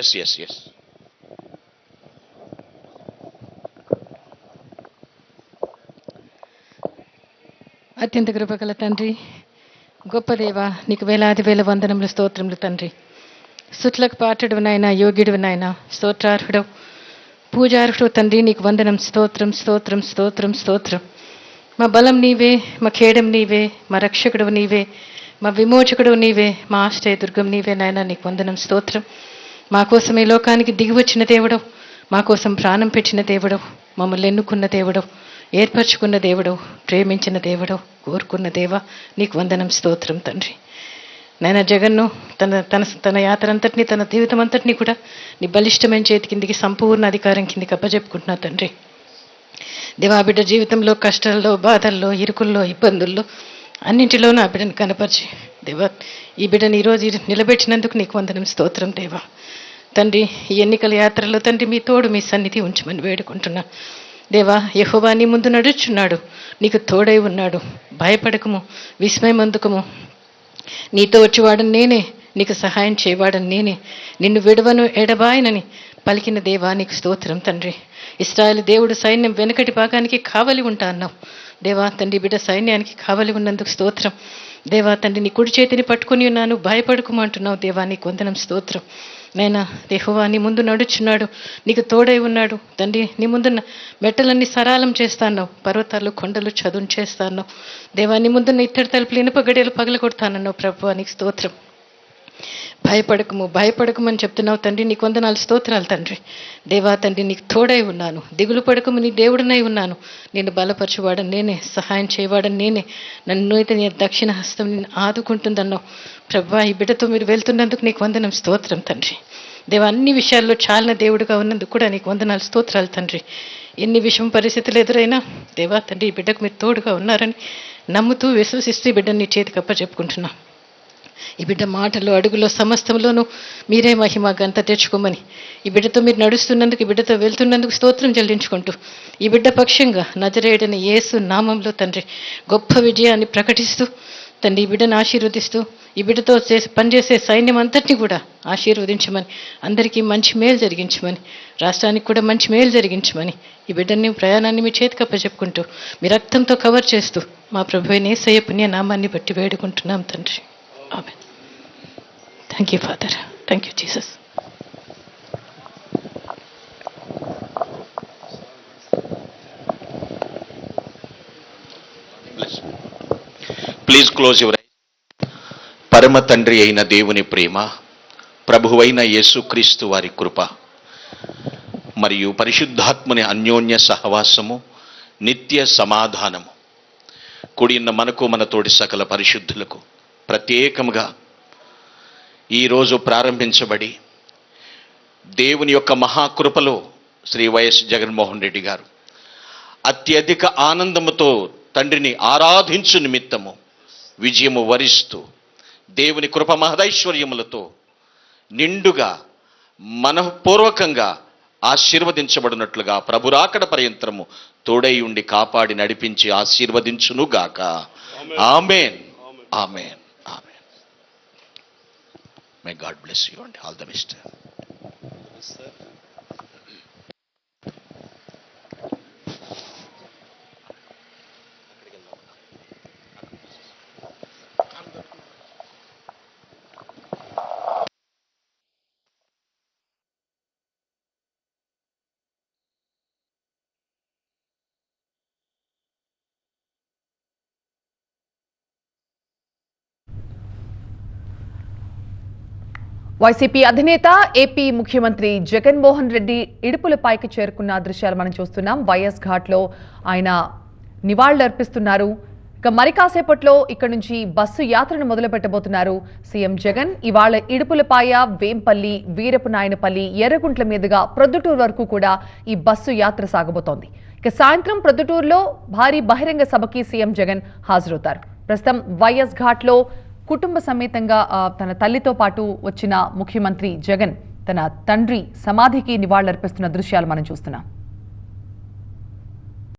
Yes yes yes అత్యంత కృపగల తండ్రి గొప్ప దేవ నీకు వేలాది వేల వందనములు స్తోత్రములు తండ్రి. సుట్లకు పాటడు నాయన యోగ్యుడు నాయన స్తోత్రార్హుడు పూజార్హుడు తండ్రి నీకు వందనం స్తోత్రం స్తోత్రం స్తోత్రం స్తోత్రం. మా బలం నీవే మా ఖేడం నీవే మా రక్షకుడు నీవే మా విమోచకుడు నీవే మా ఆశ్రయ దుర్గం నీవే నాయన నీకు వందనం స్తోత్రం. మా కోసం ఈ లోకానికి దిగి వచ్చిన దేవుడు మా కోసం ప్రాణం పెట్టిన దేవుడు మమ్మల్ని ఎన్నుకున్న దేవుడు ఏర్పరచుకున్న దేవుడు ప్రేమించిన దేవుడు కోరుకున్న దేవ నీకు వందనం స్తోత్రం తండ్రి. నాయన జగన్ను తన తన తన యాత్ర అంతటిని తన జీవితం అంతటిని కూడా నీ బలిష్టమైన చేతి కిందికి సంపూర్ణ అధికారం కిందికి అప్పజెప్పుకుంటున్నా తండ్రి. దేవా బిడ్డ జీవితంలో కష్టాల్లో బాధల్లో ఇరుకుల్లో ఇబ్బందుల్లో అన్నింటిలోనూ ఆ బిడ్డను కనపరిచి దేవా ఈ బిడ్డను ఈరోజు నిలబెట్టినందుకు నీకు వందనం స్తోత్రం దేవా. తండ్రి ఈ ఎన్నికల యాత్రలో తండ్రి మీ తోడు మీ సన్నిధి ఉంచమని వేడుకుంటున్నా. దేవా యెహోవా నీ ముందు నడుచున్నాడు నీకు తోడై ఉన్నాడు. భయపడకము విస్మయమందుకము నీతో వచ్చేవాడని నేనే నీకు సహాయం చేయవాడని నేనే. నిన్ను విడవను ఎడబాయనని పలికిన దేవా నీకు స్తోత్రం తండ్రి. ఇస్రాయల్ దేవుడు సైన్యం వెనకటి భాగానికి కావలి ఉంటా అన్నావు. దేవా తండ్రి బిడ్డ సైన్యానికి కావలి ఉన్నందుకు స్తోత్రం. దేవా తండ్రి నీ కుడి చేతిని పట్టుకుని ఉన్నాను భయపడుకుమంటున్నావు దేవా నీకు వందనం స్తోత్రం. నైనా దేహోవా నీ ముందు నడుచున్నాడు నీకు తోడై ఉన్నాడు. తండ్రి నీ ముందున్న మెట్టలన్నీ సరాలం చేస్తాను పర్వతాలు కొండలు చదును చేస్తాను దేవా నీ ముందున్న ఇత్తడి తలుపులు ఇనుప గడియలు పగలగొడతానన్నావు ప్రభు నీకు స్తోత్రం. భయపడకము భయపడకము అని చెప్తున్నావు తండ్రి నీకు వందనాలు స్తోత్రాలు తండ్రి. దేవా తండ్రి నీకు తోడై ఉన్నాను. దిగులు పడకము నీ దేవుడినై ఉన్నాను. నేను బలపరచువాడని నేనే సహాయం చేయవాడని నేనే. నన్ను అయితే నీ దక్షిణ హస్తం నేను ఆదుకుంటుందన్నావు. ప్రభా ఈ బిడ్డతో మీరు వెళ్తున్నందుకు నీకు వందనం స్తోత్రం తండ్రి. దేవా అన్ని విషయాల్లో చాలిన దేవుడుగా ఉన్నందుకు కూడా నీకు వందనాలు స్తోత్రాలు తండ్రి. ఎన్ని విషయం పరిస్థితులు ఎదురైనా దేవా తండ్రి ఈ బిడ్డకు మీరు తోడుగా ఉన్నారని నమ్ముతూ విశ్వసిస్తూ ఈ బిడ్డని నీ చేతికి అప్ప చెప్పుకుంటున్నా ఈ బిడ్డ మాటలు అడుగులో సమస్తంలోనూ మీరే మహిమ గంత తెచ్చుకోమని. ఈ బిడ్డతో మీరు నడుస్తున్నందుకు ఈ బిడ్డతో వెళ్తున్నందుకు స్తోత్రం చెల్లించుకుంటూ ఈ బిడ్డ పక్షంగా నజరేయడని యేసు నామంలో తండ్రి గొప్ప విజయాన్ని ప్రకటిస్తూ తండ్రి ఈ బిడ్డను ఆశీర్వదిస్తూ ఈ బిడ్డతో చేసి పనిచేసే సైన్యం అంతటిని కూడా ఆశీర్వదించమని అందరికీ మంచి మేలు జరిగించమని రాష్ట్రానికి కూడా మంచి మేలు జరిగించమని ఈ బిడ్డని ప్రయాణాన్ని మీ చేతికప్ప చెప్పుకుంటూ మీ రక్తంతో కవర్ చేస్తూ మా ప్రభు నేసయ్య పుణ్య నామాన్ని బట్టి వేడుకుంటున్నాం తండ్రి. Amen thank you father thank you Jesus please close your పరమ తండ్రి అయిన దేవుని ప్రేమ ప్రభువైన యేసుక్రీస్తు వారి కృప మరియు పరిశుద్ధాత్మని అన్యోన్య సహవాసము నిత్య సమాధానము కూడిన మనకు మన తోటి సకల పరిశుద్ధులకు ప్రత్యేకముగా ఈరోజు ప్రారంభించబడి దేవుని యొక్క మహాకృపలో శ్రీ వైఎస్ జగన్మోహన్ రెడ్డి గారు అత్యధిక ఆనందముతో తండ్రిని ఆరాధించు నిమిత్తము విజయము వరిస్తూ దేవుని కృప మహదైశ్వర్యములతో నిండుగా మనఃపూర్వకంగా ఆశీర్వదించబడినట్లుగా ప్రభురాకడ పర్యంతరము తోడై ఉండి కాపాడి నడిపించి ఆశీర్వదించునుగాక. Amen. Amen amen. May God bless you and all the best. Yes, YCP అధినేత ఏపీ ముఖ్యమంత్రి జగన్మోహన్ రెడ్డి ఇడుపులపైకి చేరుకున్న దృశ్యాలు మనం చూస్తున్నాం. వైఎస్ ఘాట్లో ఆయన నివాళులర్పిస్తున్నారు. ఇక మరి కాసేపట్లో ఇక్కడ నుంచి బస్సు యాత్రను మొదలుపెట్టబోతున్నారు సీఎం జగన్. ఇవాళ ఇడుపులపాయ వేంపల్లి వీరపు నాయనపల్లి ఎర్రగుంట్ల మీదుగా ప్రొద్దుటూరు వరకు కూడా ఈ బస్సు యాత్ర సాగబోతోంది. ఇక సాయంత్రం ప్రొద్దుటూరులో భారీ బహిరంగ సభకి సీఎం జగన్ హాజరవుతారు. ప్రస్తుతం వైఎస్ ఘాట్లో కుటుంబ సమేతంగా ఆ, తన తల్లితో పాటు వచ్చిన ముఖ్యమంత్రి జగన్ తన తండ్రి సమాధికి నివాళులర్పిస్తున్న దృశ్యాలు మనం చూస్తున్నాం.